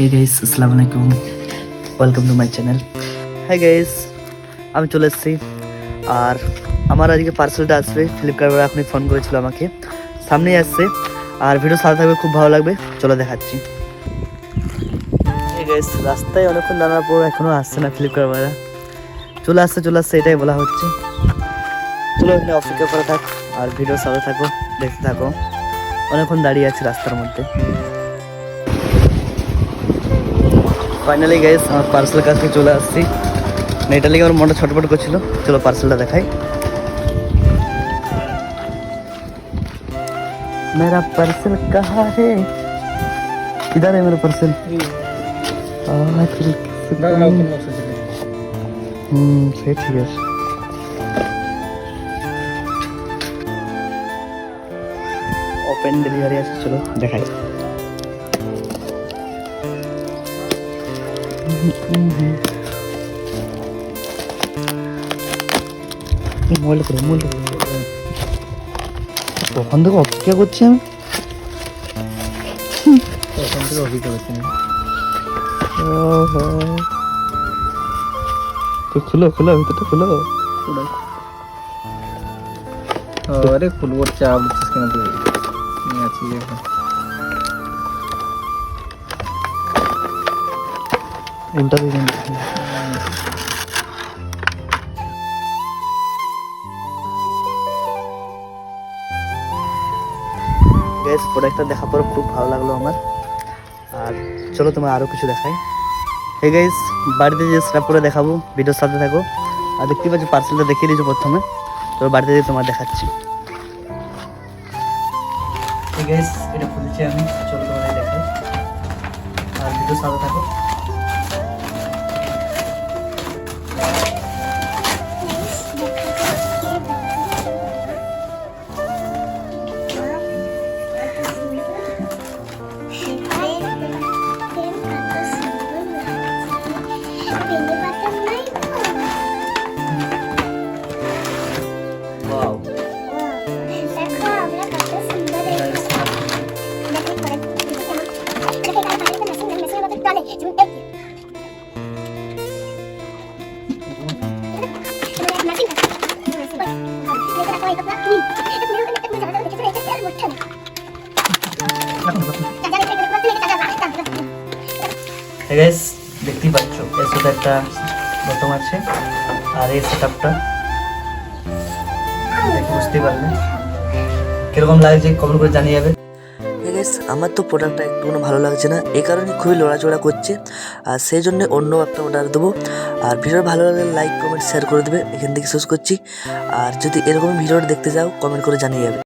হে guys আসসালামু আলাইকুম welcome to my channel হ্যাঁ গাইস আমি চলে এসেছি। আর আমার আজকে পার্সেলটা আসবে। ফ্লিপকার্ট এখনই ফোন করেছিল আমাকে। সামনেই আসছে। আর ভিডিও সাথে থাকবে, খুব ভালো লাগবে। চলো দেখাচ্ছি। গাইস রাস্তায় অনেকক্ষণ দাঁড়ানোর পর এখনও আসছে না ফ্লিপকার্ট বালা চলে আসছে চলে আসছে, এটাই বলা হচ্ছে। চলো এখানে অপেক্ষা করে থাক। আর ভিডিও সাথে থাকো, দেখতে থাকো। অনেকক্ষণ দাঁড়িয়ে আছে রাস্তার মধ্যে। ফাইনালি গাইস আমার পার্সেল কাছ থেকে চলে আসছি মানে এটা লেগে আমার মনটা ছটফট করছিল চলো পার্সেলটা দেখাই मेरा पार्सल कहाँ है किधर है मेरा पार्सल হুম সে ঠিক আছে ওপেন ডেলিভারি আছে চলো দেখাই মোবাইল করে মোবাইল কখন থেকে অপেক্ষা করছি আমি ওহো। তো খুলো খুলো ভিতরটা খুলো আরে খুলবো চাপ কেন তুই আছি এখন দিকে গ্যাস প্রোডাক্টটা দেখার পর খুব ভালো লাগল আমার। আর চলো তোমার আরও কিছু দেখাই। হে গাইস বাড়িতে যে সেটা পুরো দেখাবো ভিডিওর সাথে থাকো। আর দেখতে পাচ্ছি পার্সেলটা দেখিয়ে দিয়েছ প্রথমে। তো বাড়িতে দিয়ে তোমার দেখাচ্ছি। গাইস এটা খুলেছি আমি। চলো তোমার দেখাই। আর ভিডিওর সাথে থাকো। হে গাইস দেখতেই পাচ্ছ, এর একটা বোতাম আছে, আর এই সেট আপটা দেখে বুঝতেই পারলে। কীরকম লাগছে কমেন্ট করে জানিয়ে যাবে। আমার তো প্রোডাক্টটা একটু ভালো লাগছে না এই কারণে খুবই লড়াচড়া করছে, আর সেই জন্য অন্য একটা অর্ডার দেবো। আর ভিডিও ভালো লাগলে লাইক কমেন্ট শেয়ার করে দেবে, এখান থেকে শেষ করছি। আর যদি এরকম ভিডিওটা দেখতে চাও কমেন্ট করে জানিয়ে যাবে।